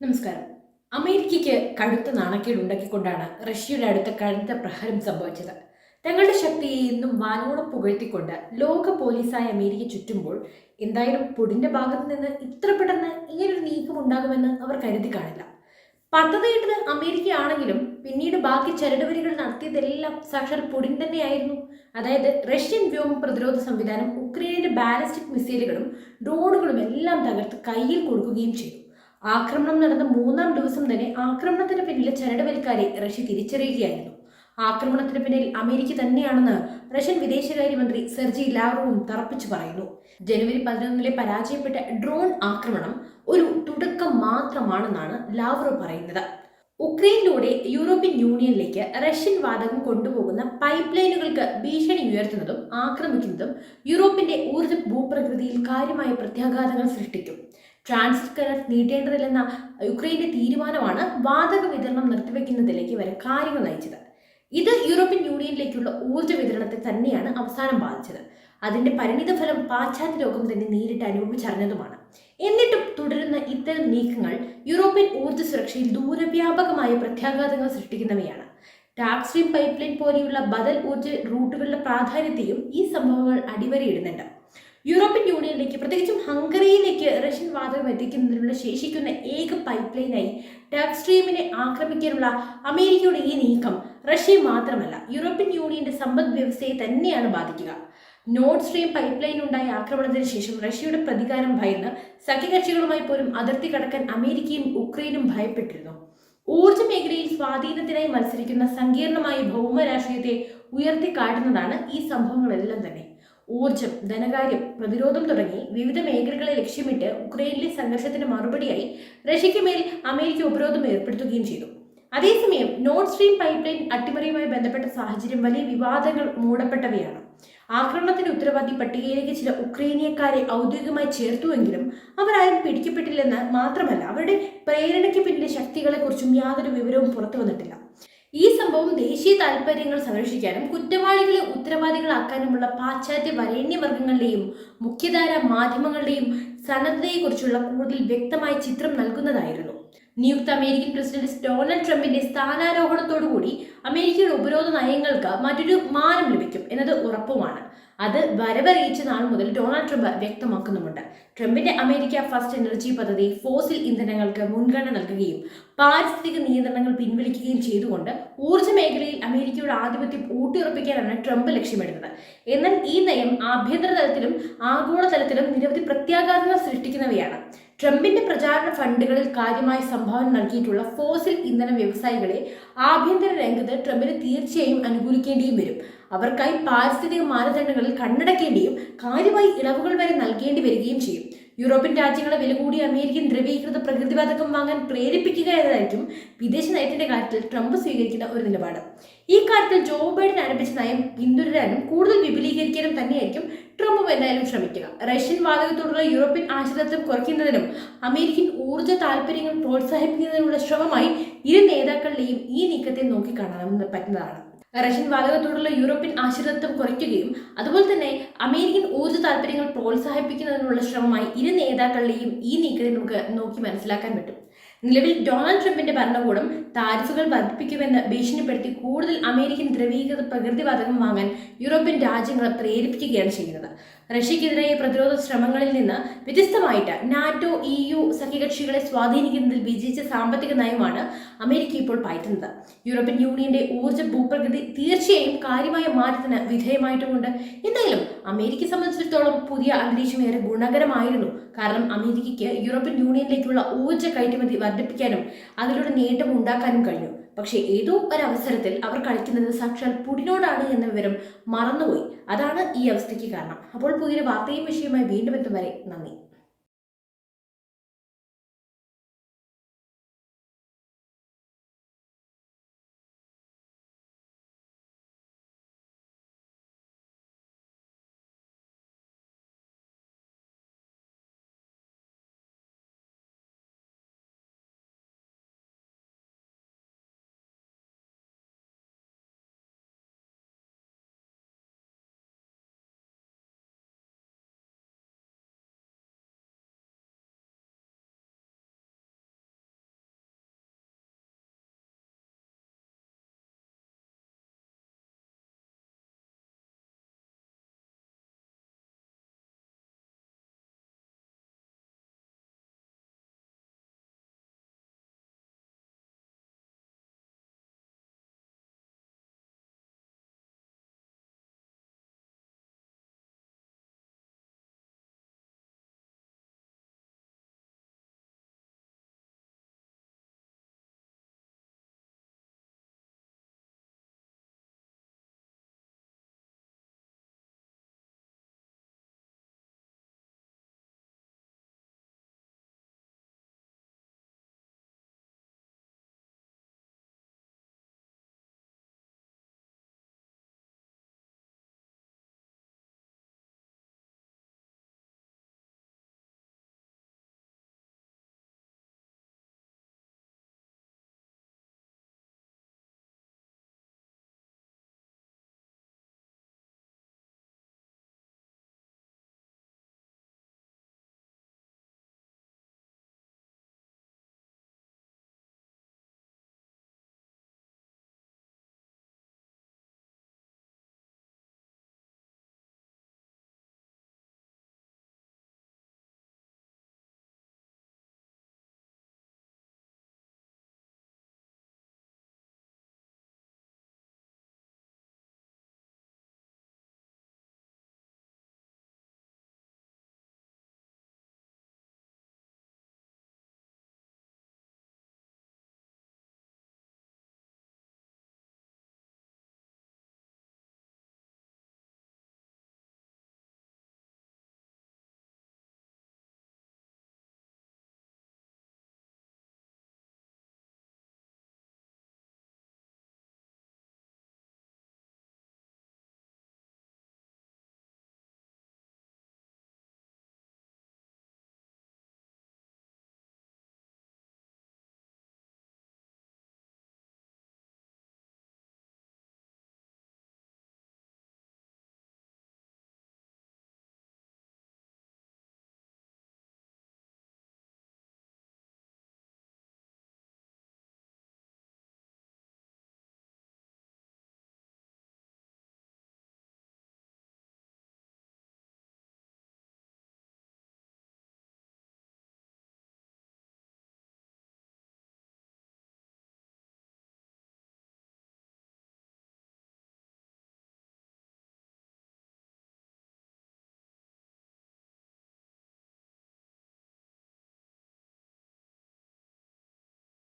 നമസ്കാരം. അമേരിക്കയ്ക്ക് കടുത്ത നാണക്കേട് ഉണ്ടാക്കിക്കൊണ്ടാണ് റഷ്യയുടെ അടുത്ത കടുത്ത പ്രഹരം സംഭവിച്ചത്. തങ്ങളുടെ ശക്തിയെ ഇന്നും വാനോളം പുകഴ്ത്തിക്കൊണ്ട് ലോക പോലീസായ അമേരിക്ക ചുറ്റുമ്പോൾ എന്തായാലും പുടിന്റെ ഭാഗത്ത് നിന്ന് ഇത്ര പെട്ടെന്ന് ഇങ്ങനൊരു നീക്കം ഉണ്ടാകുമെന്ന് അവർ കരുതി കാണില്ല. പദ്ധതിയിട്ടത് അമേരിക്കയാണെങ്കിലും പിന്നീട് ബാക്കി ചരടുവരികൾ നടത്തിയതെല്ലാം സാക്ഷാൽ പുടിൻ തന്നെയായിരുന്നു. അതായത് റഷ്യൻ വ്യോമ പ്രതിരോധ സംവിധാനം ഉക്രൈനിന്റെ ബാലിസ്റ്റിക് മിസൈലുകളും ഡ്രോണുകളും എല്ലാം തകർത്ത് കയ്യിൽ കൊടുക്കുകയും ചെയ്തു. ആക്രമണം നടന്ന മൂന്നാം ദിവസം തന്നെ ആക്രമണത്തിന് പിന്നിലെ ചരടുവൽക്കാരെ റഷ്യ തിരിച്ചറിയുകയായിരുന്നു. ആക്രമണത്തിന് പിന്നിൽ അമേരിക്ക തന്നെയാണെന്ന് റഷ്യൻ വിദേശകാര്യമന്ത്രി സെർജി ലാവറോവും തറപ്പിച്ചു പറയുന്നു. ജനുവരി പതിനൊന്നിലെ പരാജയപ്പെട്ട ഡ്രോൺ ആക്രമണം ഒരു തുടക്കം മാത്രമാണെന്നാണ് ലാവറോ പറയുന്നത്. ഉക്രൈനിലൂടെ യൂറോപ്യൻ യൂണിയനിലേക്ക് റഷ്യൻ വാതകം കൊണ്ടുപോകുന്ന പൈപ്പ് ലൈനുകൾക്ക് ഭീഷണി ഉയർത്തുന്നതും ആക്രമിക്കുന്നതും യൂറോപ്പിന്റെ ഊർജ ഭൂപ്രകൃതിയിൽ കാര്യമായ പ്രത്യാഘാതങ്ങൾ സൃഷ്ടിക്കും. ട്രാൻസിറ്റ് കരാർ നീട്ടേണ്ടതില്ലെന്ന യുക്രൈന്റെ തീരുമാനമാണ് വാതക വിതരണം നിർത്തിവെക്കുന്നതിലേക്ക് വരെ കാര്യങ്ങൾ നയിച്ചത്. ഇത് യൂറോപ്യൻ യൂണിയനിലേക്കുള്ള ഊർജ വിതരണത്തെ തന്നെയാണ് അവസാനം ബാധിച്ചത്. അതിന്റെ പരിണിതഫലം പാശ്ചാത്യ ലോകം തന്നെ നേരിട്ട് അനുഭവിച്ചറിഞ്ഞതുമാണ്. എന്നിട്ടും തുടരുന്ന ഇത്തരം നീക്കങ്ങൾ യൂറോപ്യൻ ഊർജ സുരക്ഷയിൽ ദൂരവ്യാപകമായ പ്രത്യാഘാതങ്ങൾ സൃഷ്ടിക്കുന്നവയാണ്. ടാപ്സ്ട്രീം പൈപ്പ് ലൈൻ പോലെയുള്ള ബദൽ ഊർജ റൂട്ടുകളുടെ പ്രാധാന്യത്തെയും ഈ സംഭവങ്ങൾ അടിവരയിടുന്നുണ്ട്. യൂറോപ്യൻ യൂണിയനിലേക്ക് പ്രത്യേകിച്ചും ഹംഗറിയിലേക്ക് റഷ്യൻ വാതകം എത്തിക്കുന്നതിനുള്ള ശേഷിക്കുന്ന ഏക പൈപ്പ് ലൈനായി ടാപ് സ്ട്രീമിനെ ആക്രമിക്കാനുള്ള അമേരിക്കയുടെ ഈ നീക്കം റഷ്യ മാത്രമല്ല യൂറോപ്യൻ യൂണിയന്റെ സമ്പദ് വ്യവസ്ഥയെ തന്നെയാണ് ബാധിക്കുക. നോർഡ് സ്ട്രീം പൈപ്പ് ലൈൻ ഉണ്ടായ ആക്രമണത്തിന് ശേഷം റഷ്യയുടെ പ്രതികാരം ഭയന്ന് സഖ്യകക്ഷികളുമായി പോലും അതിർത്തി കടക്കാൻ അമേരിക്കയും ഉക്രൈനും ഭയപ്പെട്ടിരുന്നു. ഊർജ മേഖലയിൽ സ്വാധീനത്തിനായി മത്സരിക്കുന്ന സങ്കീർണമായ ഭൗമരാഷ്ട്രീയത്തെ ഉയർത്തിക്കാട്ടുന്നതാണ് ഈ സംഭവങ്ങളെല്ലാം തന്നെ. ഊർജം ധനകാര്യം പ്രതിരോധം തുടങ്ങി വിവിധ മേഖലകളെ ലക്ഷ്യമിട്ട് ഉക്രൈനിലെ സംഘർഷത്തിന് മറുപടിയായി റഷ്യയ്ക്ക് മേൽ അമേരിക്ക ഉപരോധം ഏർപ്പെടുത്തുകയും ചെയ്തു. അതേസമയം നോർത്ത് സ്ട്രീം പൈപ്പ് ലൈൻ അട്ടിമറിയുമായി ബന്ധപ്പെട്ട സാഹചര്യം വലിയ വിവാദങ്ങൾ മൂടപ്പെട്ടവയാണ്. ആക്രമണത്തിന്റെ ഉത്തരവാദി പട്ടികയിലേക്ക് ചില ഉക്രൈനിയക്കാരെ ഔദ്യോഗികമായി ചേർത്തുവെങ്കിലും അവരാരും പിടിക്കപ്പെട്ടില്ലെന്ന് മാത്രമല്ല അവരുടെ പ്രേരണയ്ക്ക് പിന്നിലെ ശക്തികളെക്കുറിച്ചും യാതൊരു വിവരവും പുറത്തു വന്നിട്ടില്ല ഈ സംഭവം ദേശീയ താല്പര്യങ്ങൾ സംരക്ഷിക്കാനും കുറ്റവാളികളെ ഉത്തരവാദികളാക്കാനുമുള്ള പാശ്ചാത്യ വരേണ്യവർഗങ്ങളുടെയും മുഖ്യധാര മാധ്യമങ്ങളുടെയും സന്നദ്ധതയെക്കുറിച്ചുള്ള കൂടുതൽ വ്യക്തമായ ചിത്രം നൽകുന്നതായിരുന്നു. നിയുക്ത അമേരിക്കൻ പ്രസിഡന്റ് ഡൊണാൾഡ് ട്രംപിന്റെ സ്ഥാനാരോഹണത്തോടുകൂടി അമേരിക്കയുടെ ഉപരോധ നയങ്ങൾക്ക് മറ്റൊരു മാനം ലഭിക്കും എന്നത് ഉറപ്പുമാണ്. അത് വരവറിയിച്ച നാൾ മുതൽ ഡൊണാൾഡ് ട്രംപ് വ്യക്തമാക്കുന്നുമുണ്ട്. ട്രംപിന്റെ അമേരിക്ക ഫസ്റ്റ് എനർജി പദ്ധതി ഫോസിൽ ഇന്ധനങ്ങൾക്ക് മുൻഗണന നൽകുകയും പാരിസ്ഥിതിക നിയന്ത്രണങ്ങൾ പിൻവലിക്കുകയും ചെയ്തുകൊണ്ട് ഊർജ മേഖലയിൽ അമേരിക്കയുടെ ആധിപത്യം ഊട്ടിയുറപ്പിക്കാനാണ് ട്രംപ് ലക്ഷ്യമിടുന്നത്. എന്നാൽ ഈ നയം ആഭ്യന്തര തലത്തിലും ആഗോള തലത്തിലും നിരവധി പ്രത്യാഘാതങ്ങൾ സൃഷ്ടിക്കുന്നവയാണ്. ട്രംപിന്റെ പ്രചാരണ ഫണ്ടുകളിൽ കാര്യമായ സംഭാവന നൽകിയിട്ടുള്ള ഫോസിൽ ഇന്ധന വ്യവസായികളെ ആഭ്യന്തര രംഗത്ത് ട്രംപിന് തീർച്ചയായും അനുകൂലിക്കേണ്ടിയും വരും. അവർക്കായി പാരിസ്ഥിതിക മാനദണ്ഡങ്ങളിൽ കണ്ണടക്കേണ്ടിയും കാര്യമായി ഇളവുകൾ വരെ നൽകേണ്ടി വരികയും ചെയ്യും. യൂറോപ്യൻ രാജ്യങ്ങളെ വില കൂടിയ അമേരിക്കൻ ദ്രവീകൃത പ്രകൃതിവാതകം വാങ്ങാൻ പ്രേരിപ്പിക്കുക എന്നതായിരിക്കും വിദേശ നയത്തിന്റെ കാര്യത്തിൽ ട്രംപ് സ്വീകരിക്കുന്ന ഒരു നിലപാട്. ഈ കാര്യത്തിൽ ജോ ബൈഡൻ ആരംഭിച്ച നയം പിന്തുടരാനും കൂടുതൽ വിപുലീകരിക്കാനും തന്നെയായിരിക്കും ട്രംപും എന്തായാലും ശ്രമിക്കുക. റഷ്യൻ വാതകത്തോടുള്ള യൂറോപ്യൻ ആശ്രിതത്വം കുറയ്ക്കുന്നതിനും അമേരിക്കൻ ഊർജ താല്പര്യങ്ങൾ പ്രോത്സാഹിപ്പിക്കുന്നതിനുള്ള ശ്രമമായി ഇരു നേതാക്കളുടെയും ഈ നീക്കത്തെ നോക്കിക്കാണാൻ പറ്റുന്നതാണ്. റഷ്യൻ വാതകത്തോടുള്ള യൂറോപ്യൻ ആശ്രിതത്വം കുറയ്ക്കുകയും അതുപോലെ തന്നെ അമേരിക്കൻ ഊർജ താല്പര്യങ്ങൾ പ്രോത്സാഹിപ്പിക്കുന്നതിനുള്ള ശ്രമമായി ഇരു നേതാക്കളുടെയും ഈ നീക്കത്തെ നമുക്ക് നോക്കി മനസ്സിലാക്കാൻ പറ്റും. നിലവിൽ ഡൊണാൾഡ് ട്രംപിന്റെ ഭരണകൂടം താരിഫുകൾ വർദ്ധിപ്പിക്കുമെന്ന് ഭീഷണിപ്പെടുത്തി കൂടുതൽ അമേരിക്കൻ ദ്രവീകൃത പ്രകൃതിവാതകം വാങ്ങാൻ യൂറോപ്യൻ രാജ്യങ്ങളെ പ്രേരിപ്പിക്കുകയാണ് ചെയ്യുന്നത്. റഷ്യക്കെതിരായ പ്രതിരോധ ശ്രമങ്ങളിൽ നിന്ന് വ്യത്യസ്തമായിട്ട് നാറ്റോ ഇ യു സഖ്യകക്ഷികളെ സ്വാധീനിക്കുന്നതിൽ വിജയിച്ച സാമ്പത്തിക നയമാണ് അമേരിക്ക ഇപ്പോൾ പയറ്റുന്നത്. യൂറോപ്യൻ യൂണിയന്റെ ഊർജ ഭൂപ്രകൃതി തീർച്ചയായും കാര്യമായ മാറ്റത്തിന് വിധേയമായിട്ടുമുണ്ട്. എന്തായാലും അമേരിക്ക സംബന്ധിച്ചിടത്തോളം പുതിയ അന്തരീക്ഷം ഏറെ ഗുണകരമായിരുന്നു. കാരണം അമേരിക്കയ്ക്ക് യൂറോപ്യൻ യൂണിയനിലേക്കുള്ള ഊർജ കയറ്റുമതി വർദ്ധിപ്പിക്കാനും അതിലൂടെ നേട്ടം ഉണ്ടാക്കാനും കഴിഞ്ഞു. പക്ഷേ ഏതോ ഒരവസരത്തിൽ അവർ കളിക്കുന്നത് സാക്ഷാൽ പുടിനോടാണ് എന്ന വിവരം മറന്നുപോയി. അതാണ് ഈ അവസ്ഥയ്ക്ക് കാരണം. അപ്പോൾ പുതിയൊരു വാർത്തയും വിഷയവുമായി വീണ്ടും എത്തും വരെ. നന്ദി.